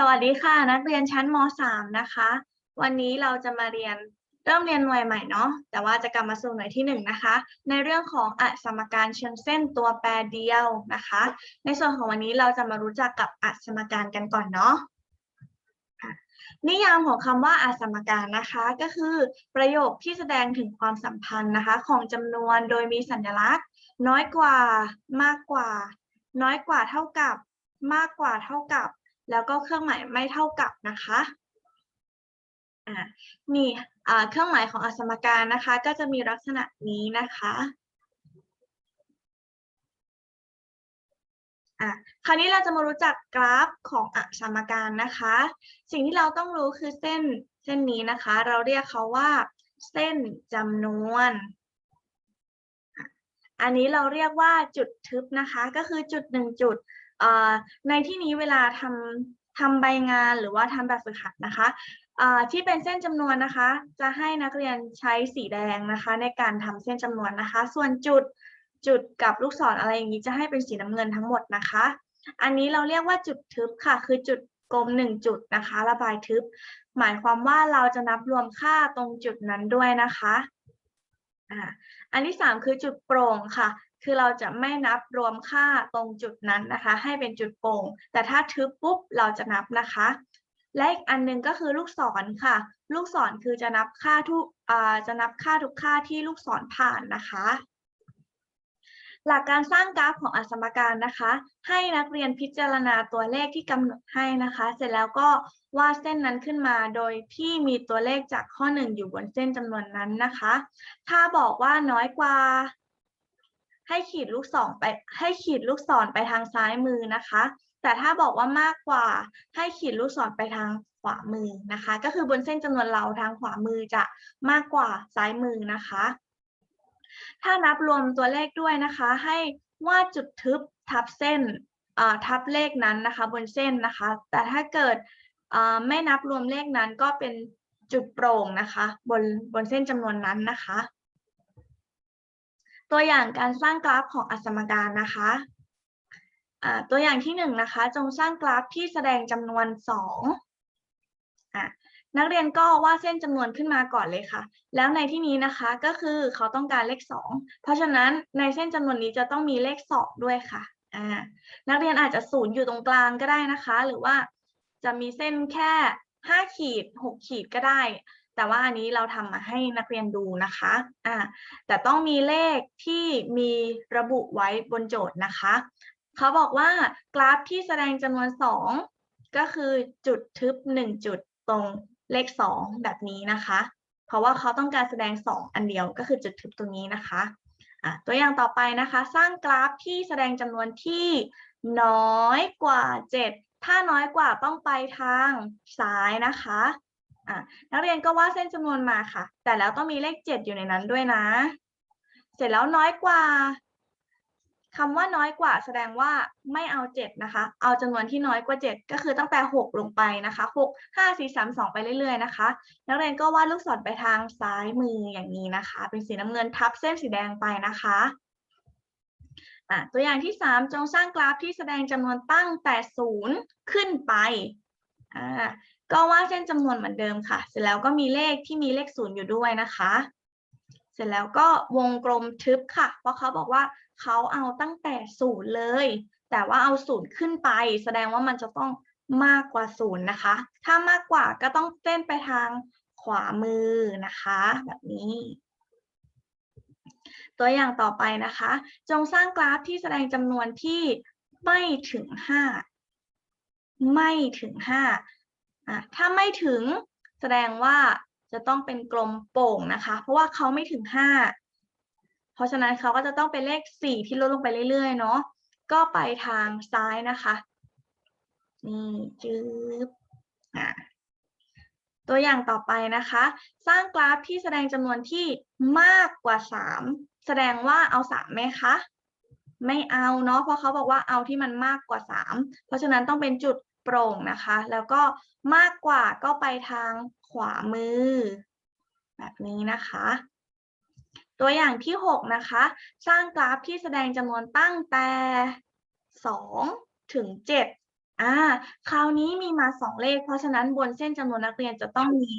สวัสดีค่ะ นักเรียนชั้นม .3 นะคะ วันนี้เราจะมาเรียนเริ่มเรียนหน่วยใหม่เนาะแต่ว่าจะกลับมาสู่หน่วยที่หนึ่งนะคะ ในเรื่องของอสมการเชิงเส้นตัวแปรเดียวนะคะ ในส่วนของวันนี้เราจะมารู้จักกับอสมการกันก่อนเนาะอะนิยามของคำว่าอสมการนะคะก็คือประโยคที่แสดงถึงความสัมพันธ์นะคะของจำนวนโดยมีสัญลักษณ์ น้อยกว่า มากกว่า น้อยกว่าเท่ากับ มากกว่าเท่ากับ แล้วก็เครื่องหมายไม่เท่ากับนะคะอ่านี่เครื่องหมายของอสมการนะคะ ก็จะมีลักษณะนี้นะคะอะคราวนี้เราจะมารู้จักกราฟของอสมการนะคะ สิ่งที่เราต้องรู้คือเส้นเส้นนี้นะคะ เราเรียกเขาว่า เส้นจำนวน อันนี้เราเรียกว่าจุดทึบนะคะ ก็คือจุดหนึ่งจุด ในที่นี้เวลาทำทำใบงานหรือว่าทำแบบฝึกหัดนะคะที่เป็นเส้นจำนวนนะคะ จะให้นักเรียนใช้สีแดงนะคะ ในการทำเส้นจำนวนนะคะ ส่วนจุดจุดกับลูกศรออะไรอย่างนี้จะให้เป็นสีน้ำเงินทั้งหมดนะคะ อันนี้เราเรียกว่าจุดทึบค่ะ คือจุดกลมหนึ่งจุดนะคะ ระบายทึบ หมายความว่าเราจะนับรวมค่าตรงจุดนั้นด้วยนะคะอ่าอันที่สามคือจุดโปร่งค่ะ คือเราจะไม่นับรวมค่าตรงจุดนั้นนะคะ ให้เป็นจุดโป่ง แต่ถ้าทึบปุ๊บเราจะนับนะคะ และอีกอันหนึงก็คือลูกศรค่ะ ลูกศรคือจะนับค่าทุกจะนับค่าทุกค่าที่ลูกศรผ่านนะคะ หลักการสร้างกราฟของอสมการนะคะ ให้นักเรียนพิจารณาตัวเลขที่กำหนดให้นะคะ เสร็จแล้วก็วาดเส้นนั้นขึ้นมาโดยที่มีตัวเลขจากข้อหนึ่งอยู่บนเส้นจำนวนนั้นนะคะ ถ้าบอกว่าน้อยกว่า ให้ขีดลูกศรไปให้ขีดลูกศรไปทางซ้ายมือนะคะ แต่ถ้าบอกว่ามากกว่าให้ขีดลูกศรไปทางขวามือนะคะ ก็คือบนเส้นจำนวนเราทางขวามือจะมากกว่าซ้ายมือนะคะ ถ้านับรวมตัวเลขด้วยนะคะ ให้วาดจุดทึบทับเส้นทับเลขนั้นนะคะ บนเส้นนะคะ แต่ถ้าเกิดไม่นับรวมเลขนั้นก็เป็นจุดโปร่งนะคะ บนบนเส้นจำนวนนั้นนะคะ ตัวอย่างการสร้างกราฟของอสมการนะคะตัวอย่างที่หนึ่งนะคะจงสร้างกราฟที่แสดงจำนวนสองนักเรียนก็วาดเส้นจำนวนขึ้นมาก่อนเลยค่ะ แล้วในที่นี้นะคะก็คือเขาต้องการเลขสองเพราะฉะนั้นในเส้นจำนวนนี้จะต้องมีเลขสองด้วยค่ะนักเรียนอาจจะศูนย์อยู่ตรงกลางก็ได้นะคะ หรือว่าจะมีเส้นแค่ห้าขีดหกขีดก็ได้ แต่ว่าอันนี้เราทำมาให้นักเรียนดูนะคะอ่าแต่ต้องมีเลขที่มีระบุไว้บนโจทย์นะคะ เขาบอกว่ากราฟที่แสดงจำนวนสองก็คือจุดทึบหนึ่งจุดตรงเลขสองแบบนี้นะคะ เพราะว่าเขาต้องการแสดงสองอันเดียวก็คือจุดทึบตรงนี้นะคะอะตัวอย่างต่อไปนะคะ สร้างกราฟที่แสดงจำนวนที่น้อยกว่าเจ็ดถ้าน้อยกว่าต้องไปทางซ้ายนะคะ อะนักเรียนก็วาดเส้นจำนวนมาค่ะ แต่แล้วต้องมีเลขเจ็ดอยู่ในนั้นด้วยนะ เสร็จแล้วน้อยกว่าคำว่าน้อยกว่า แสดงว่าไม่เอาเจ็ดนะคะ เอาจำนวนที่น้อยกว่าเจ็ดก็คือตั้งแต่หกลงไปนะคะหกห้าสี่สามสองไปเรื่อยๆนะคะ นักเรียนก็วาดลูกศรไปทางซ้ายมืออย่างนี้นะคะ เป็นสีน้ำเงินทับเส้นสีแดงไปนะคะอะตัวอย่างที่สามจงสร้างกราฟที่แสดงจำนวนตั้งแต่ศูนย์ขึ้นไปอ่า ก็วาดเส้นจำนวนเหมือนเดิมค่ะ เสร็จแล้วก็มีเลขที่มีเลขศูนย์อยู่ด้วยนะคะ เสร็จแล้วก็วงกลมทึบค่ะ เพราะเขาบอกว่าเขาเอาตั้งแต่ศูนย์เลย แต่ว่าเอาศูนย์ขึ้นไป แสดงว่ามันจะต้องมากกว่าศูนย์นะคะ ถ้ามากกว่าก็ต้องเส้นไปทางขวามือนะคะ แบบนี้ ตัวอย่างต่อไปนะคะ จงสร้างกราฟที่แสดงจำนวนที่ไม่ถึงห้าไม่ถึงห้า อะถ้าไม่ถึงแสดงว่าจะต้องเป็นกลมโป่งนะคะ เพราะว่าเขาไม่ถึงห้าเพราะฉะนั้นเขาก็จะต้องเป็นเลขสี่ที่ลดลงไปเรื่อยๆ เนาะก็ไปทางซ้ายนะคะ นี่จืบอะตัวอย่างต่อไปนะคะ สร้างกราฟที่แสดงจำนวนที่มากกว่าสามแสดงว่าเอาสามไหมคะ ไม่เอาเนาะเพราะเขาบอกว่าเอาที่มันมากกว่าสามเพราะฉะนั้นต้องเป็นจุด โปร่งนะคะ แล้วก็มากกว่าก็ไปทางขวามือ แบบนี้นะคะ ตัวอย่างที่ 6 นะคะ สร้างกราฟที่แสดงจำนวนตั้งแต่ 2 ถึง 7อ่าคราวนี้มีมาสองเลข เพราะฉะนั้นบนเส้นจำนวนนักเรียนจะต้องมี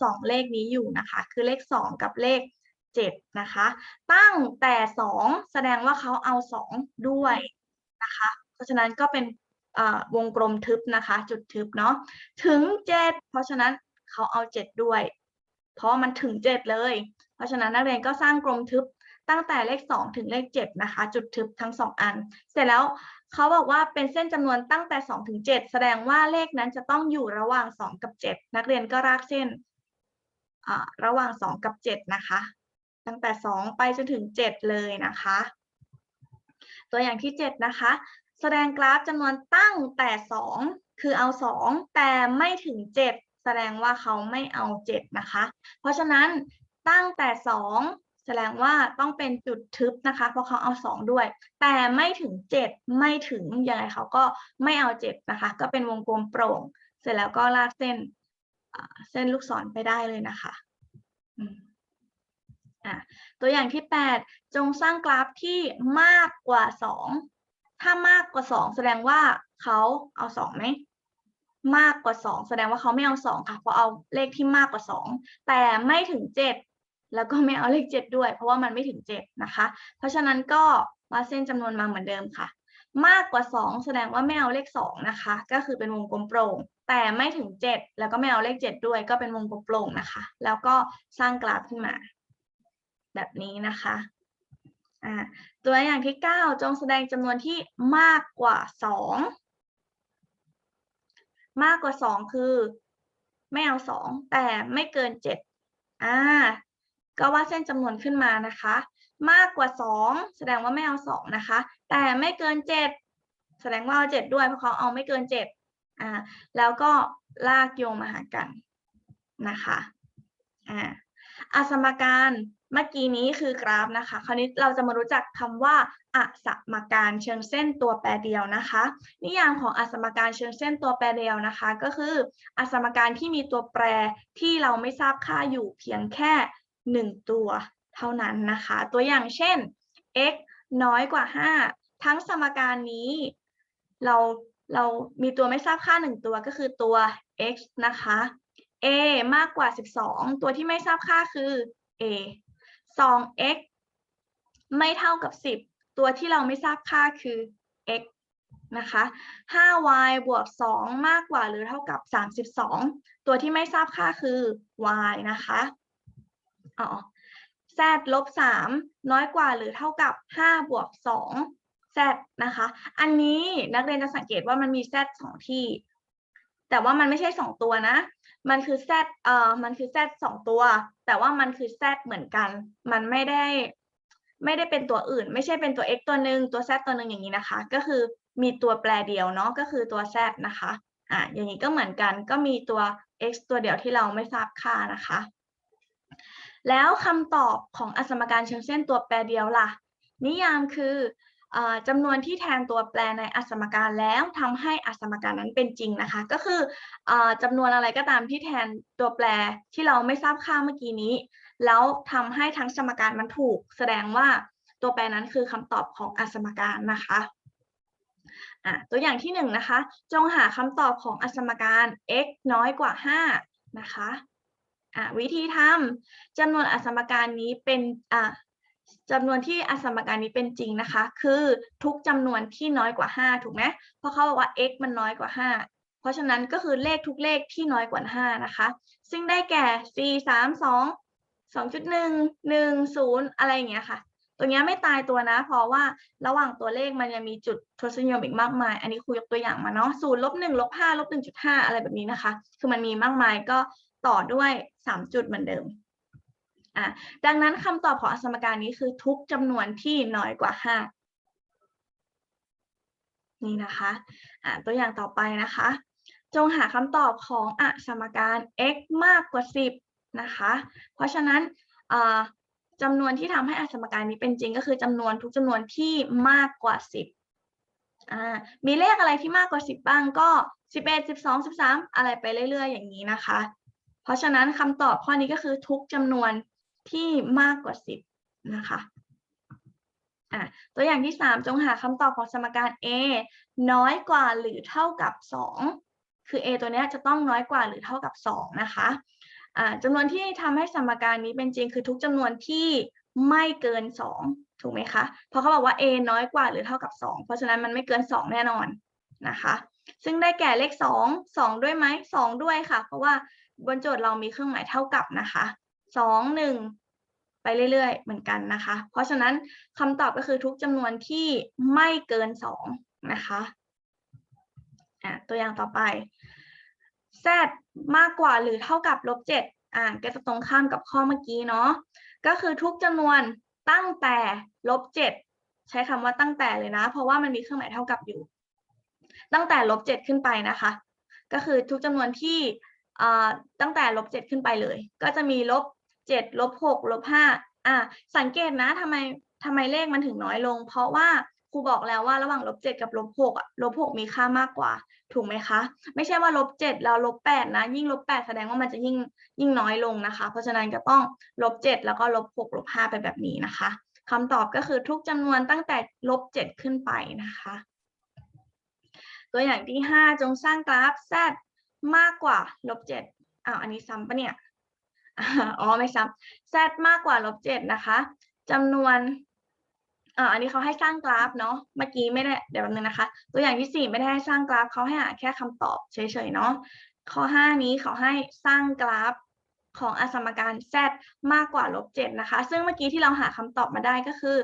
สองเลขนี้อยู่นะคะ คือเลขสองกับเลขเจ็ดนะคะ ตั้งแต่สองแสดงว่าเขาเอาสองด้วยนะคะ เพราะฉะนั้นก็เป็น วงกลมทึบนะคะ จุดทึบเนาะถึงเจ็ดเพราะฉะนั้นเขาเอาเจ็ดด้วย เพราะมันถึงเจ็ดเลย เพราะฉะนั้นนักเรียนก็สร้างกลมทึบตั้งแต่เลขสองถึงเลขเจ็ดนะคะ จุดทึบทั้งสองอัน เสร็จแล้วเขาบอกว่าเป็นเส้นจำนวนตั้งแต่สองถึงเจ็ดแสดงว่าเลขนั้นจะต้องอยู่ระหว่างสองกับเจ็ดนักเรียนก็รากเส้นระหว่างสองกับเจ็ดนะคะ ตั้งแต่สองไปจนถึงเจ็ดเลยนะคะ ตัวอย่างที่เจ็ดนะคะ แสดงกราฟจำนวนตั้งแต่สองคือเอาสองแต่ไม่ถึงเจ็ดแสดงว่าเขาไม่เอาเจ็ดนะคะ เพราะฉะนั้นตั้งแต่สองแสดงว่าต้องเป็นจุดทึบนะคะ เพราะเขาเอาสองด้วย แต่ไม่ถึงเจ็ดไม่ถึงยังไงเขาก็ไม่เอาเจ็ดนะคะ ก็เป็นวงกลมโปร่ง เสร็จแล้วก็ลากเส้นเส้นลูกศรไปได้เลยนะคะอืมอะตัวอย่างที่แปดจงสร้างกราฟที่มากกว่าสอง ถ้ามากกว่าสองแสดงว่าเขาเอาสองไหมมากกว่าสองแสดงว่าเขาไม่เอาสองค่ะเพราะเอาเลขที่มากกว่าสองแต่ไม่ถึงเจ็ดแล้วก็ไม่เอาเลขเจ็ดด้วย เพราะว่ามันไม่ถึงเจ็ดนะคะ เพราะฉะนั้นก็วาดเส้นจำนวนมาเหมือนเดิมค่ะ มากกว่าสองแสดงว่าไม่เอาเลขสองนะคะ ก็คือเป็นวงกลมโปร่ง แต่ไม่ถึงเจ็ดแล้วก็ไม่เอาเลขเจ็ดด้วย ก็เป็นวงกลมโปร่งนะคะ แล้วก็สร้างกราฟขึ้นมา แบบนี้นะคะ ตัวอย่างที่เก้าจงแสดงจำนวนที่มากกว่าสองมากกว่าสองคือ ไม่เอาสองแต่ไม่เกินเจ็ดอ่าก็วาดเส้นจำนวนขึ้นมานะคะ มากกว่าสองแสดงว่าไม่เอาสองนะคะ แต่ไม่เกินเจ็ดแสดงว่าเอาเจ็ดด้วยเพราะเขาเอาไม่เกินเจ็ดอ่าแล้วก็ลากโยงมาหากันนะคะอ่า อสมการเมื่อกี้นี้คือกราฟนะคะ คราวนี้เราจะมารู้จักคำว่าอสมการเชิงเส้นตัวแปรเดียวนะคะ นิยามของอสมการเชิงเส้นตัวแปรเดียวนะคะ ก็คืออสมการที่มีตัวแปรที่เราไม่ทราบค่าอยู่เพียงแค่หนึ่งตัวเท่านั้นนะคะ ตัวอย่างเช่น x น้อยกว่า 5 ทั้งสมการนี้เราเรามีตัวไม่ทราบค่าหนึ่งตัวก็คือตัว x นะคะ a มากกว่า 12 ตัวที่ไม่ทราบค่าคือ a 2x ไม่เท่ากับ 10 ตัวที่เราไม่ทราบค่าคือ x นะคะ 5y บวก 2 มากกว่าหรือเท่ากับ 32 ตัวที่ไม่ทราบค่าคือ y นะคะอ๋อ z ลบ 3 น้อยกว่าหรือเท่ากับ 5 บวก 2 z นะคะ อันนี้นักเรียนจะสังเกตว่ามันมี z สองที่ แต่ว่ามันไม่ใช่2ตัวนะ มันคือ z เอ่อมันคือ z สองตัว แต่ว่ามันคือ z เหมือนกัน มันไม่ได้ไม่ได้เป็นตัวอื่น ไม่ใช่เป็นตัว x ตัวหนึ่งตัว z ตัวหนึ่งอย่างนี้นะคะ ก็คือมีตัวแปรเดียวเนาะก็คือตัว z นะคะอะอย่างนี้ก็เหมือนกันก็มีตัว x ตัวเดียวที่เราไม่ทราบค่านะคะ แล้วคำตอบของอสมการเชิงเส้นตัวแปรเดียวล่ะ นิยามคือ จำนวนที่แทนตัวแปรในอสมการแล้วทำให้อสมการนั้นเป็นจริงนะคะ ก็คืออจำนวนอะไรก็ตามที่แทนตัวแปรที่เราไม่ทราบค่าเมื่อกี้นี้ แล้วทำให้ทั้งสมการมันถูก แสดงว่าตัวแปรนั้นคือคำตอบของอสมการนะคะตัวอย่างที่หนึ่งนะคะ จงหาคำตอบของอสมการ x น้อยกว่า 5 นะคะะวิธีทำจำนวนอสมการนี้เป็นอ จำนวนที่อสมการนี้เป็นจริงนะคะ คือทุกจำนวนที่น้อยกว่า 5 ถูกไหมเพราะเขาบอกว่า x มันน้อยกว่า 5 เพราะฉะนั้นก็คือเลขทุกเลขที่น้อยกว่า 5 นะคะ ซึ่งได้แก่ 4 3 2 2.1 1 0 อะไรอย่างเงี้ยค่ะ ตัวเนี้ยไม่ตายตัวนะ เพราะว่าระหว่างตัวเลขมันยังมีจุดทศนิยมอีกมากมาย อันนี้ครูยกตัวอย่างมาเนาะศูนย์ลบหนึ่งลบห้าลบหนึ่งจุดห้าอะไรแบบนี้นะคะ คือมันมีมากมายก็ต่อด้วยสามจุดเหมือนเดิม อะดังนั้นคำตอบของอสมการนี้คือทุกจำนวนที่น้อยกว่าห้านี่นะคะอะตัวอย่างต่อไปนะคะ จงหาคำตอบของอสมการ x มากกว่า 10 นะคะ เพราะฉะนั้นจำนวนที่ทำให้อสมการนี้เป็นจริงก็คือจำนวนทุกจำนวนที่มากกว่า 10 มีเลขอะไรที่มากกว่า 10 บ้างก็ 11 12 13 อะไรไปเรื่อย ๆ อย่างนี้นะคะ เพราะฉะนั้นคำตอบข้อนี้ก็คือทุกจำนวน ที่มากกว่า 10 นะคะอะตัวอย่างที่ 3 จงหาคำตอบของสมการ a น้อยกว่าหรือเท่ากับสองคือ a ตัวนี้จะต้องน้อยกว่าหรือเท่ากับสองนะคะอ่าจำนวนที่ทำให้สมการนี้เป็นจริงคือทุกจำนวนที่ไม่เกินสองถูกไหมคะ เพราะเขาบอกว่า a น้อยกว่าหรือเท่ากับสองเพราะฉะนั้นมันไม่เกินสองแน่นอนนะคะ ซึ่งได้แก่เลขสองสองด้วยไหมสองด้วยค่ะ เพราะว่าบนโจทย์เรามีเครื่องหมายเท่ากับนะคะ สองหนึ่งไปเรื่อยๆ เหมือนกันนะคะ เพราะฉะนั้นคำตอบก็คือทุกจำนวนที่ไม่เกินสองนะคะอะตัวอย่างต่อไป z มากกว่าหรือเท่ากับลบเจ็ดอ่าก็จะตรงข้ามกับข้อเมื่อกี้เนาะก็คือทุกจำนวนตั้งแต่ลบเจ็ดใช้คำว่าตั้งแต่เลยนะ เพราะว่ามันมีเครื่องหมายเท่ากับอยู่ ตั้งแต่ลบเจ็ดขึ้นไปนะคะ ก็คือทุกจำนวนที่อ่าตั้งแต่ลบเจ็ดขึ้นไปเลย ก็จะมีลบ เจ็ดลบหกลบห้าอ่าสังเกตนะทำไมทำไมเลขมันถึงน้อยลง เพราะว่าครูบอกแล้วว่าระหว่างลบเจ็ดกับลบหกอะลบหกมีค่ามากกว่า ถูกไหมคะ ไม่ใช่ว่าลบเจ็ดแล้วลบแปดนะ ยิ่งลบแปดแสดงว่ามันจะยิ่งยิ่งน้อยลงนะคะ เพราะฉะนั้นก็ต้องลบเจ็ดแล้วก็ลบหกลบห้าไปแบบนี้นะคะคำตอบก็คือทุกจำนวนตั้งแต่ลบเจ็ดขึ้นไปนะคะ ตัวอย่างที่ห้าจงสร้างกราฟ z มากกว่าลบเจ็ดอ้าวอันนี้ซ้ำปะเนี่ย อ๋อไม่ซ้ำ z มากกว่าลบเจ็ดนะคะจำนวนอ่าอันนี้เขาให้สร้างกราฟเนาะเมื่อกี้ไม่ได้เดี๋ยวแป๊บนึงนะคะ ตัวอย่างที่สี่ไม่ได้ให้สร้างกราฟเขาให้หาแค่คำตอบเฉยๆเนาะข้อห้านี้เขาให้สร้างกราฟของอสมการ z มากกว่าลบเจ็ดนะคะ ซึ่งเมื่อกี้ที่เราหาคำตอบมาได้ก็คือ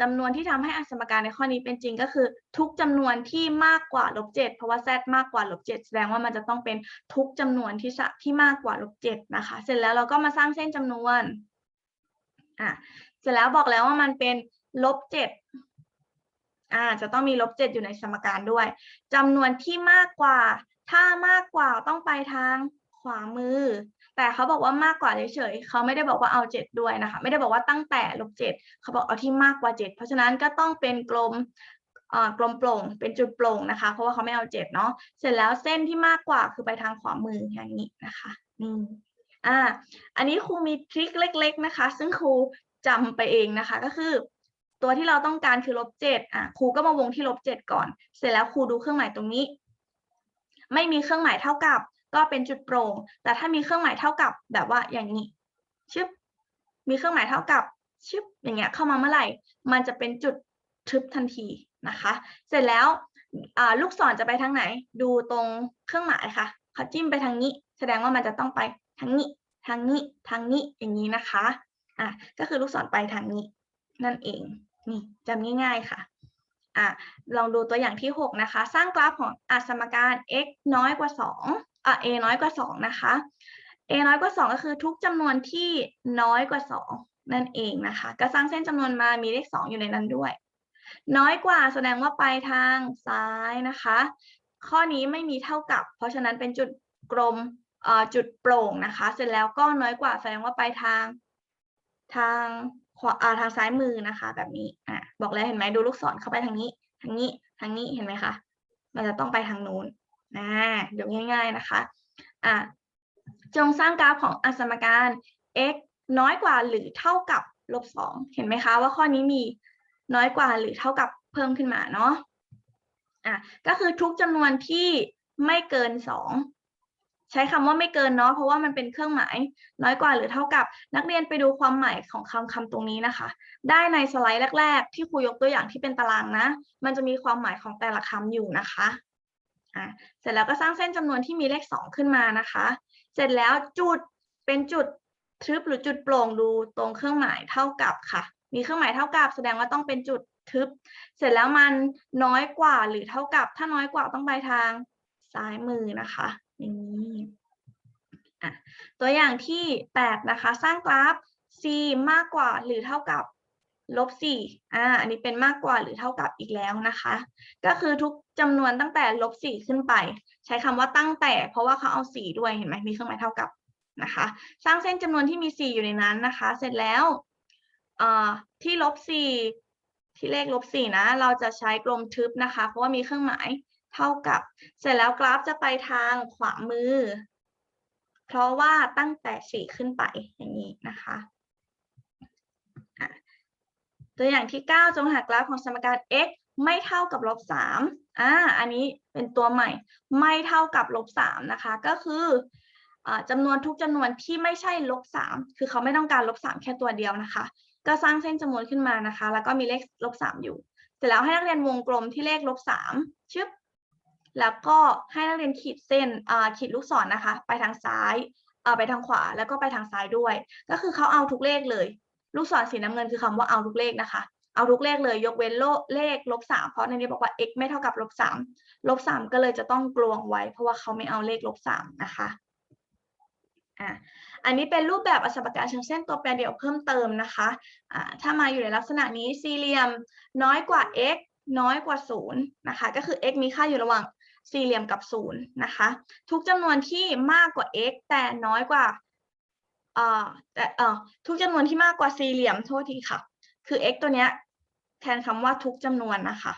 จำนวนที่ทำให้อสมการในข้อนี้เป็นจริงก็คือ ทุกจำนวนที่มากกว่าลบเจ็ดเพราะว่า z มากกว่าลบเจ็ดแสดงว่ามันจะต้องเป็นทุกจำนวนที่สะที่มากกว่าลบเจ็ดนะคะ เสร็จแล้วเราก็มาสร้างเส้นจำนวนอะเสร็จแล้วบอกแล้วว่ามันเป็นลบเจ็ดอ่าจะต้องมีลบเจ็ดอยู่ในสมการด้วยจำนวนที่มากกว่า ถ้ามากกว่าต้องไปทางขวามือ แต่เขาบอกว่ามากกว่าเฉยๆเขาไม่ได้บอกว่าเอาเจ็ดด้วยนะคะ ไม่ได้บอกว่าตั้งแต่ลบเจ็ดเขาบอกเอาที่มากกว่าเจ็ดเพราะฉะนั้นก็ต้องเป็นกลมกลมโปร่งเป็นจุดโปร่งนะคะ เพราะว่าเขาไม่เอาเจ็ดเนาะเสร็จแล้วเส้นที่มากกว่าคือไปทางขวามืออย่างนี้นะคะนี่อ่าอันนี้ครูมีทริคเล็ก ๆนะคะ ซึ่งครูจำไปเองนะคะก็คือ ตัวที่เราต้องการคือลบเจ็ดอะครูก็มาวงที่ลบเจ็ดก่อน เสร็จแล้วครูดูเครื่องหมายตรงนี้ ไม่มีเครื่องหมายเท่ากับ ก็เป็นจุดโปร่ง แต่ถ้ามีเครื่องหมายเท่ากับแบบว่าอย่างนี้ชึบมีเครื่องหมายเท่ากับชึบอย่างเงี้ยเข้ามาเมื่อไหร่ มันจะเป็นจุดทึบทันทีนะคะ เสร็จแล้วลูกศรจะไปทางไหน ดูตรงเครื่องหมายค่ะเขาจิ้มไปทางนี้ แสดงว่ามันจะต้องไปทางนี้ ทางนี้ ทางนี้ อย่างนี้นะคะ อะ ก็คือลูกศรไปทางนี้ นั่นเอง นี่จำง่ายๆค่ะ อะ ลองดูตัวอย่างที่ 6 นะคะ สร้างกราฟของอสมการ x น้อยกว่า 2 อะ a น้อยกว่า2นะคะ a น้อยกว่า2ก็คือทุกจำนวนที่น้อยกว่า2นั่นเองนะคะ ก็สร้างเส้นจำนวนมามีเลข2อยู่ในนั้นด้วย น้อยกว่าแสดงว่าไปทางซ้ายนะคะ ข้อนี้ไม่มีเท่ากับ เพราะฉะนั้นเป็นจุดกลมจุดโปร่งนะคะ เสร็จแล้วก็น้อยกว่าแสดงว่าไปทางทางขวาอ่าทางซ้ายมือนะคะ แบบนี้อะบอกแล้วเห็นไหมดูลูกศรเข้าไปทางนี้ ทางนี้ทางนี้เห็นไหมคะมันจะต้องไปทางนู้น นะเดี๋ยวง่าย ๆนะคะอะจงสร้างกราฟของอสมการ x น้อยกว่าหรือเท่ากับลบสองเห็นไหมคะว่าข้อนี้มีน้อยกว่าหรือเท่ากับเพิ่มขึ้นมาเนาะอะก็คือทุกจำนวนที่ไม่เกินสองใช้คำว่าไม่เกินเนาะเพราะว่ามันเป็นเครื่องหมาย น้อยกว่าหรือเท่ากับ นักเรียนไปดูความหมายของคำคำตรงนี้นะคะ ได้ในสไลด์แรก ๆ ที่ครูยกตัวอย่างที่เป็นตารางนะ มันจะมีความหมายของแต่ละคำอยู่นะคะ อะเสร็จแล้วก็สร้างเส้นจำนวนที่มีเลขสองขึ้นมานะคะ เสร็จแล้วจุดเป็นจุดทึบหรือจุดโปร่งดูตรงเครื่องหมายเท่ากับค่ะ มีเครื่องหมายเท่ากับ แสดงว่าต้องเป็นจุดทึบ เสร็จแล้วมันน้อยกว่าหรือเท่ากับ ถ้าน้อยกว่าต้องไปทางซ้ายมือนะคะอย่างนี้อะตัวอย่างที่แปดนะคะ สร้างกราฟ c มากกว่าหรือเท่ากับ ลบสี่อ่า อันนี้เป็นมากกว่าหรือเท่ากับอีกแล้วนะคะ ก็คือทุกจำนวนตั้งแต่ลบสี่ขึ้นไป ใช้คำว่าตั้งแต่ เพราะว่าเขาเอาสี่ด้วยเห็นไหมมีเครื่องหมายเท่ากับนะคะ สร้างเส้นจำนวนที่มีสี่อยู่ในนั้นนะคะ เสร็จแล้วเอ่าที่ลบสี่ที่เลขลบสี่นะ เราจะใช้กลมทึบนะคะ เพราะว่ามีเครื่องหมายเท่ากับ เสร็จแล้วกราฟจะไปทางขวามือ เพราะว่าตั้งแต่สี่ขึ้นไปอย่างนี้นะคะ ตัวอย่างที่ 9 จงหากราฟของสมการ x ไม่เท่ากับลบสามอ่า อันนี้เป็นตัวใหม่ ไม่เท่ากับลบสามนะคะ ก็คือจำนวนทุกจำนวนที่ไม่ใช่ลบสามคือเขาไม่ต้องการลบสามแค่ตัวเดียวนะคะ ก็สร้างเส้นจำนวนขึ้นมานะคะ แล้วก็มีเลขลบสามอยู่ เสร็จแล้วให้นักเรียนวงกลมที่เลขลบสามชึบ แล้วก็ให้นักเรียนขีดเส้นขีดลูกศรนะคะ ไปทางซ้าย ไปทางขวา แล้วก็ไปทางซ้ายด้วย ก็คือเขาเอาทุกเลขเลย ลูกศรสีน้ำเงินคือคำว่าเอาทุกเลขนะคะ เอาทุกเลขเลยยกเว้นโลเลขลบสามเพราะในนี้บอกว่า x ไม่เท่ากับลบสามลบสามก็เลยจะต้องกลวงไว้ เพราะว่าเขาไม่เอาเลขลบสามนะคะอะอันนี้เป็นรูปแบบอสมการเชิงเส้นตัวแปรเดี่ยวเพิ่มเติมนะคะอ่าถ้ามาอยู่ในลักษณะนี้สี่เหลี่ยมน้อยกว่า x น้อยกว่าศูนย์นะคะ ก็คือ x มีค่าอยู่ระหว่างสี่เหลี่ยมกับศูนย์นะคะ ทุกจำนวนที่มากกว่า x แต่น้อยกว่า แต่เออทุกจำนวนที่มากกว่าสี่เหลี่ยมโทษทีค่ะ คือ x ตัวเนี้ยแทนคำว่าทุกจำนวนนะคะ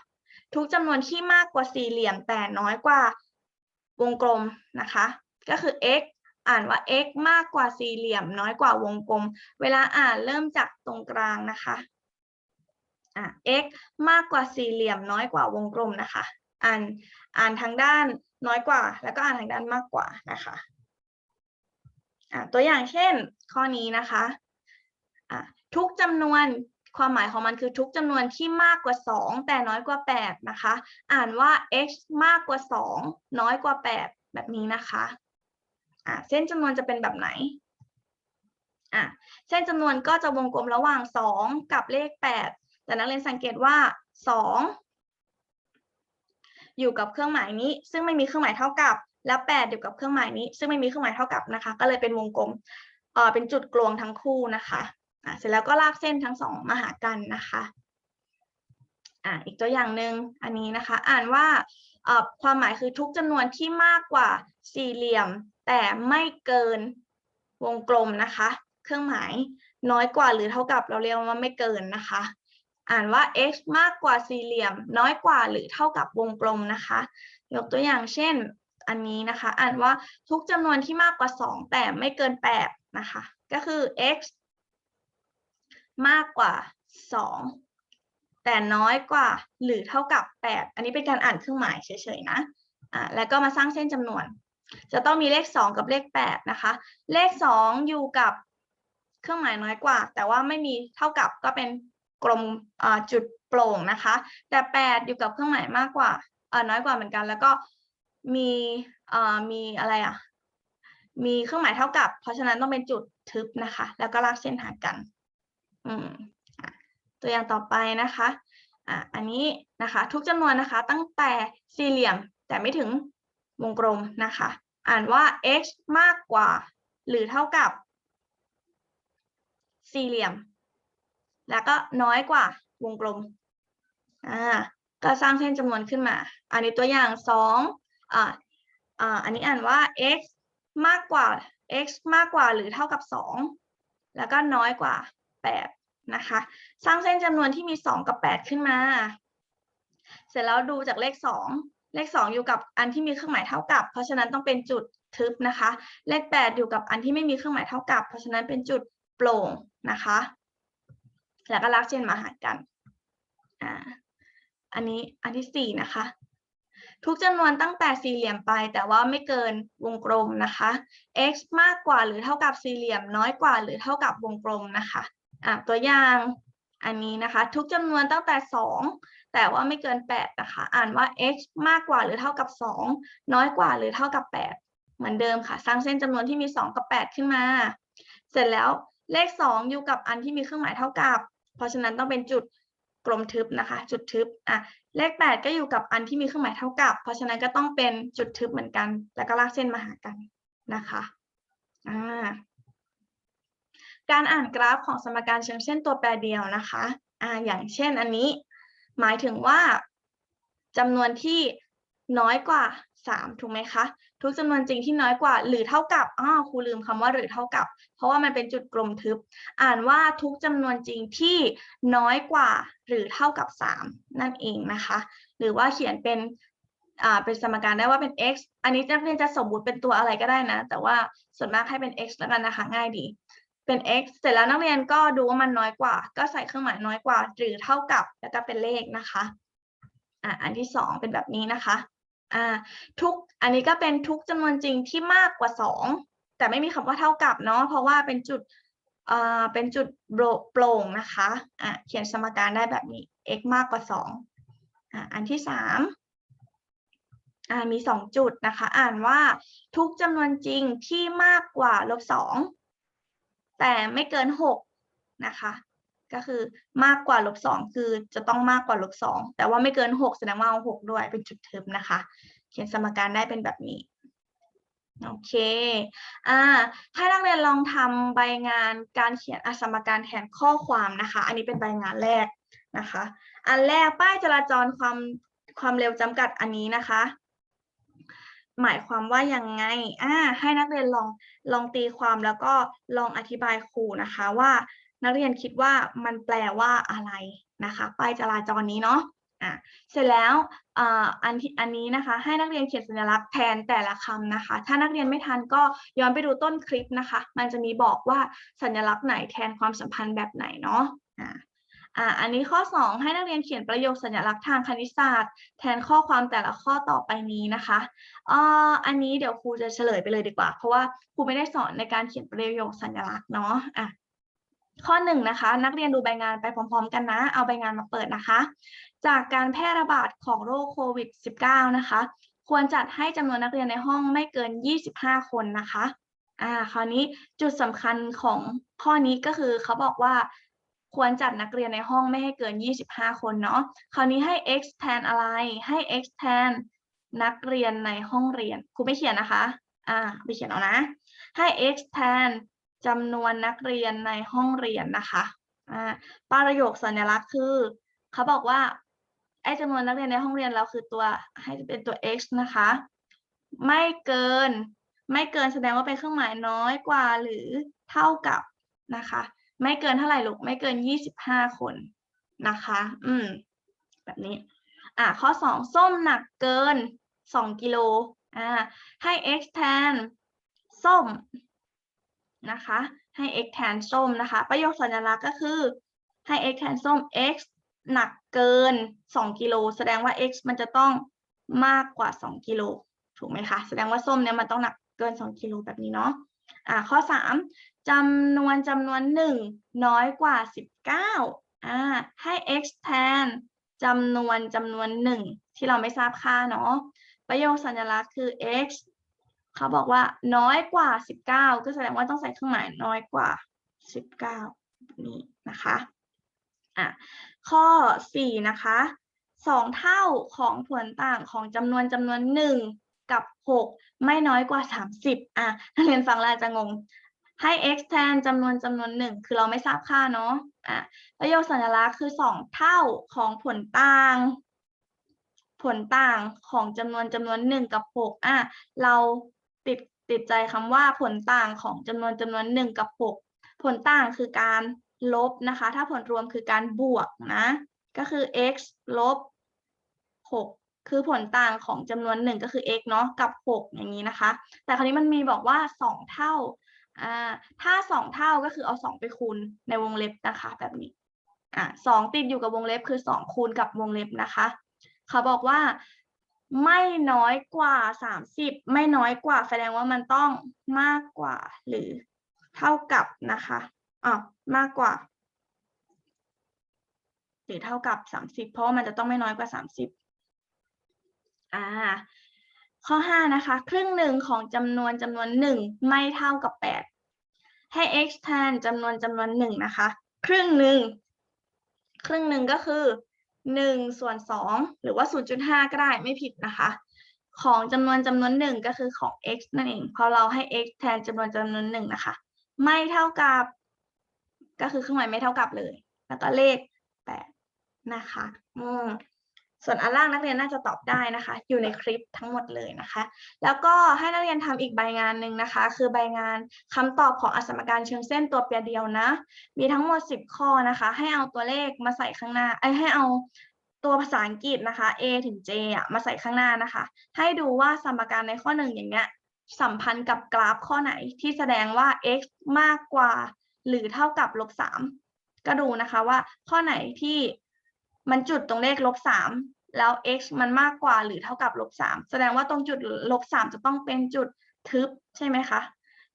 ทุกจำนวนที่มากกว่าสี่เหลี่ยมแต่น้อยกว่าวงกลมนะคะ ก็คือ x อ่านว่า x มากกว่าสี่เหลี่ยม น้อยกว่าวงกลม เวลาอ่านเริ่มจากตรงกลางนะคะอะ x มากกว่าสี่เหลี่ยม น้อยกว่าวงกลมนะคะ อ่านอ่านทางด้านน้อยกว่า แล้วก็อ่านทางด้านมากกว่านะคะ ตัวอย่างเช่นข้อนี้นะคะะทุกจำนวนความหมายของมันคือทุกจำนวนที่มากกว่า 2 แต่น้อยกว่า 8 นะคะ อ่านว่า x มากกว่า 2 น้อยกว่า 8 แบบนี้นะคะะเส้นจำนวนจะเป็นแบบไหนเส้นจำนวนก็จะวงกลมระหว่าง 2 กับเลข 8 แต่นักเรียนสังเกตว่า 2 อยู่กับเครื่องหมายนี้ ซึ่งไม่มีเครื่องหมายเท่ากับ และ8อยู่กับเครื่องหมายนี้ ซึ่งไม่มีเครื่องหมายเท่ากับนะคะ ก็เลยเป็นวงกลมเอ่อเป็นจุดกลวงทั้งคู่นะคะอะเสร็จแล้วก็ลากเส้นทั้งสองมาหากันนะคะอะอีกตัวอย่างหนึ่งอันนี้นะคะ อ่านว่าเอ่อความหมายคือทุกจำนวนที่มากกว่าสี่เหลี่ยม แต่ไม่เกินวงกลมนะคะ เครื่องหมายน้อยกว่าหรือเท่ากับเราเรียกว่าไม่เกินนะคะ อ่านว่า x มากกว่าสี่เหลี่ยม น้อยกว่าหรือเท่ากับวงกลมนะคะ ยกตัวอย่างเช่น อันนี้นะคะ อ่านว่าทุกจำนวนที่มากกว่า 2 แต่ไม่เกิน 8 นะคะ ก็คือ x มากกว่า 2 แต่น้อยกว่าหรือเท่ากับ 8 อันนี้เป็นการอ่านเครื่องหมายเฉยๆนะอ่าแล้วก็มาสร้างเส้นจำนวน จะต้องมีเลข 2 กับเลข 8 นะคะ เลข 2 อยู่กับเครื่องหมายน้อยกว่า แต่ว่าไม่มีเท่ากับก็เป็นกลมจุดโปร่งนะคะ แต่ 8 อยู่กับเครื่องหมายมากกว่าน้อยกว่าเหมือนกัน แล้วก็ มีเอ่อมีอะไรอะ มีเครื่องหมายเท่ากับ เพราะฉะนั้นต้องเป็นจุดทึบนะคะ แล้วก็ลากเส้นหากัน อืมตัวอย่างต่อไปนะคะอะอันนี้นะคะทุกจำนวนนะคะ ตั้งแต่สี่เหลี่ยมแต่ไม่ถึงวงกลมนะคะ อ่านว่า x มากกว่า หรือเท่ากับ สี่เหลี่ยม แล้วก็น้อยกว่าวงกลมอ่าก็สร้างเส้นจำนวนขึ้นมา อันนี้ตัวอย่างสอง อ่าอ่าอันนี้อ่านว่า x มากกว่า x มากกว่าหรือเท่ากับสองแล้วก็น้อยกว่าแปดนะคะ สร้างเส้นจำนวนที่มีสองกับแปดขึ้นมา เสร็จแล้วดูจากเลขสองเลขสอยู่กับอันที่มีเครื่องหมายเท่ากับ เพราะฉะนั้นต้องเป็นจุดทึบนะคะ เลขแปดอยู่กับอันที่ไม่มีเครื่องหมายเท่ากับ เพราะฉะนั้นเป็นจุดโปร่งนะคะ แล้วก็ลากเส้นมาหากัน อ่า อันนี้อันที่สี่นะคะ ทุกจำนวนตั้งแต่สี่เหลี่ยมไป แต่ว่าไม่เกินวงกลมนะคะ x มากกว่าหรือเท่ากับสี่เหลี่ยม น้อยกว่าหรือเท่ากับวงกลมนะคะอะตัวอย่างอันนี้นะคะ ทุกจำนวนตั้งแต่สองแต่ว่าไม่เกินแปดนะคะ อ่านว่า x มากกว่าหรือเท่ากับสองน้อยกว่าหรือเท่ากับแปดเหมือนเดิมค่ะ สร้างเส้นจำนวนที่มีสองกับแปดขึ้นมา เสร็จแล้วเลขสองอยู่กับอันที่มีเครื่องหมายเท่ากับ เพราะฉะนั้นต้องเป็นจุด กลมทึบนะคะ จุดทึบอะเลขแปดก็อยู่กับอันที่มีเครื่องหมายเท่ากับ เพราะฉะนั้นก็ต้องเป็นจุดทึบเหมือนกัน แล้วก็ลากเส้นมาหากันนะคะอ่าการอ่านกราฟของสมการเชิงเส้นตัวแปรเดียวนะคะอ่าอย่างเช่นอันนี้ หมายถึงว่าจำนวนที่น้อยกว่า สามถูกไหมคะ ทุกจำนวนจริงที่น้อยกว่า หรือเท่ากับอ้าวครูลืมคำว่าหรือเท่ากับ เพราะว่ามันเป็นจุดกลมทึบ อ่านว่าทุกจำนวนจริงที่น้อยกว่า หรือเท่ากับสามนั่นเองนะคะ หรือว่าเขียนเป็นอ่าเป็นสมการได้ว่าเป็น x อันนี้นักเรียนจะสมมุติเป็นตัวอะไรก็ได้นะ แต่ว่าส่วนมากให้เป็น x แล้วกันนะคะง่ายดีเป็น x เสร็จแล้วนักเรียนก็ดูว่ามันน้อยกว่า ก็ใส่เครื่องหมายน้อยกว่า หรือเท่ากับแล้วก็เป็นเลขนะคะอะอันที่สองเป็นแบบนี้นะคะ อ่าทุกอันนี้ก็เป็นทุกจำนวนจริงที่มากกว่าสองแต่ไม่มีคำว่าเท่ากับเนาะเพราะว่าเป็นจุดอ่าเป็นจุดโปร่งนะคะอะเขียนสมการได้แบบนี้ x มากกว่าสองอะอันที่สามอ่ามีสองจุดนะคะ อ่านว่าทุกจำนวนจริงที่มากกว่าลบสองแต่ไม่เกินหกนะคะ ก็คือมากกว่าลบสองคือจะต้องมากกว่าลบสองแต่ว่าไม่เกินหกแสดงว่าเอาหกด้วยเป็นจุดเทิมนะคะ เขียนสมการได้เป็นแบบนี้โอเค อ่า ให้นักเรียนลองทำใบงานการเขียนอสมการแทนข้อความนะคะ อันนี้เป็นใบงานแรกนะคะ อันแรกป้ายจราจรความความเร็วจำกัดอันนี้นะคะ หมายความว่ายังไง อ่า ให้นักเรียนลองลองตีความแล้วก็ลองอธิบายครูนะคะว่า นักเรียนคิดว่ามันแปลว่าอะไรนะคะ ป้ายจราจรนี้เนาะอะเสร็จแล้วอันที่อันนี้นะคะ ให้นักเรียนเขียนสัญลักษณ์แทนแต่ละคำนะคะ ถ้านักเรียนไม่ทันก็ย้อนไปดูต้นคลิปนะคะ มันจะมีบอกว่าสัญลักษณ์ไหนแทนความสัมพันธ์แบบไหนเนาะอ่าอ่าอันนี้ข้อ 2 ให้นักเรียนเขียนประโยคสัญลักษณ์ทางคณิตศาสตร์ แทนข้อความแต่ละข้อต่อไปนี้นะคะอ่าอันนี้เดี๋ยวครูจะเฉลยไปเลยดีกว่า เพราะว่าครูไม่ได้สอนในการเขียนประโยคสัญลักษณ์เนาะอะ ข้อหนึ่งนะคะ นักเรียนดูใบงานไปพร้อม ๆ กันนะ เอาใบงานมาเปิดนะคะ จากการแพร่ระบาดของโรคโควิด -19 นะคะ ควรจัดให้จำนวนนักเรียนในห้องไม่เกิน 25 คนนะคะอ่าคราวนี้จุดสำคัญของข้อนี้ก็คือเขาบอกว่าควรจัดนักเรียนในห้องไม่ให้เกิน 25 คนเนาะ คราวนี้ให้ x แทนอะไร ให้ x แทนนักเรียนในห้องเรียน ครูไม่เขียนนะคะ อ่า ไปเขียนเอานะ ให้ x แทน จำนวนนักเรียนในห้องเรียนนะคะประโยคสัญลักษณ์คือ เขาบอกว่าไอ้จำนวนนักเรียนในห้องเรียนเราคือตัวให้เป็นตัว x นะคะ ไม่เกิน ไม่เกินแสดงว่าเป็นเครื่องหมายน้อยกว่าหรือเท่ากับนะคะ ไม่เกินเท่าไหร่ลูกไม่เกิน 25 คนนะคะ อืม แบบนี้ อ่าข้อ 2 ส้มหนักเกิน 2 กิโล อ่า ให้ x แทน ส้ม นะคะ ให้ x แทนส้มนะคะ ประโยคสัญลักษณ์ก็คือให้ x แทนส้ม x หนักเกิน 2 กิโล แสดงว่า x มันจะต้องมากกว่า 2 กิโล ถูกไหมคะ แสดงว่าส้มเนี่ยมันต้องหนักเกิน 2 กิโลแบบนี้เนาะ อ่า ข้อ 3จำนวนจำนวน 1 น้อยกว่า 19 อ่า ให้ x แทนจำนวนจำนวน 1 ที่เราไม่ทราบค่าเนาะ ประโยคสัญลักษณ์คือ x เขาบอกว่าน้อยกว่า 19 ก็แสดงว่าต้องใส่เครื่องหมายน้อยกว่า 19 นี้นะคะอะข้อ 4 นะคะ 2 เท่าของผลต่างของจำนวนจำนวน 1 กับ 6 ไม่น้อยกว่า 30 อะนักเรียนฟังแล้วจจะงงให้ x แทนจำนวนจำนวน 1 คือเราไม่ทราบค่าเนาะอะประโยคสัญลักษณ์คือ 2 เท่าของผลต่างผลต่างของจำนวนจำนวน 1 กับ 6 อะ เรา ติดติดใจคำว่าผลต่างของจำนวนจำนวน 1 กับ 6 ผลต่างคือการลบนะคะ ถ้าผลรวมคือการบวกนะ ก็คือ x ลบ 6 คือผลต่างของจำนวน 1 ก็คือ x เนาะกับ 6 อย่างนี้นะคะ แต่คราวนี้มันมีบอกว่า 2 เท่าอ่าถ้า 2 เท่าก็คือเอา 2 ไปคูณในวงเล็บนะคะ แบบนี้อ่า2ติดอยู่กับวงเล็บคือ 2 คูณกับวงเล็บนะคะ เขาบอกว่า ไม่น้อยกว่า30ไม่น้อยกว่า แสดงว่ามันต้องมากกว่า หรือเท่ากับนะคะอ่ามากกว่า หรือเท่ากับ30เพราะมันจะต้องไม่น้อยกว่า30อ่า ข้อ5นะคะ ครึ่งหนึ่งของจำนวนจำนวน1ไม่เท่ากับ8ให้ x แทนจำนวนจำนวน1นะคะ ครึ่งหนึ่งครึ่งหนึ่งก็คือ 1 ส่วน 2 หรือว่า 0.5 ก็ได้ไม่ผิดนะคะ ของจำนวนจำนวน 1 ก็คือของ x นั่นเอง พอเราให้ x แทนจำนวนจำนวน 1 นะคะ ไม่เท่ากับ ก็คือเครื่องหมายไม่เท่ากับเลย แล้วก็เลข 8 นะคะ อืม ส่วนอันล่างนักเรียนน่าจะตอบได้นะคะ อยู่ในคลิปทั้งหมดเลยนะคะ แล้วก็ให้นักเรียนทำอีกใบงานหนึ่งนะคะ คือใบงานคำตอบของอสมการเชิงเส้นตัวเปียเดียวนะ มีทั้งหมด 10 ข้อนะคะ ให้เอาตัวเลขมาใส่ข้างหน้าไอ้ให้เอาตัวภาษาอังกฤษนะคะ A ถึง J อะมาใส่ข้างหน้านะคะ ให้ดูว่าสมการในข้อหนึ่งอย่างเงี้ยสัมพันธ์กับกราฟข้อไหนที่แสดงว่า x มากกว่า หรือเท่ากับลบสามก็ดูนะคะว่าข้อไหนที่มันจุดตรงเลขลบสาม แล้ว x มันมากกว่าหรือเท่ากับลบสามแสดงว่าตรงจุดลบสามจะต้องเป็นจุดทึบใช่ไหมคะ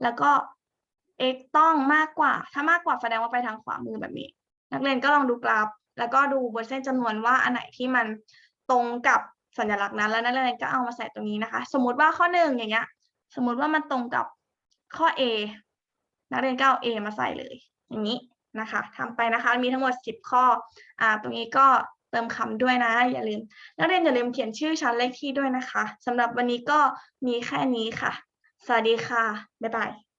แล้วก็ x ต้องมากกว่า ถ้ามากกว่าแสดงว่าไปทางขวามือแบบนี้ นักเรียนก็ลองดูกราฟ แล้วก็ดูบนเส้นจำนวนว่าอันไหนที่มันตรงกับสัญลักษณ์นั้นแล้วนักเรียนก็เอามาใส่ตรงนี้นะคะ สมมุติว่าข้อหนึ่งอย่างเงี้ย สมมุติว่ามันตรงกับข้อ A นักเรียนก็เอา A มาใส่เลย อย่างนี้นะคะทำไปนะคะ มีทั้งหมด 10 ข้อ อ่า ตรงนี้ก็ เติมคำด้วยนะ อย่าลืม นักเรียนอย่าลืมเขียนชื่อชั้นเลขที่ด้วยนะคะสำหรับวันนี้ก็มีแค่นี้ค่ะ สวัสดีค่ะ บ๊ายบาย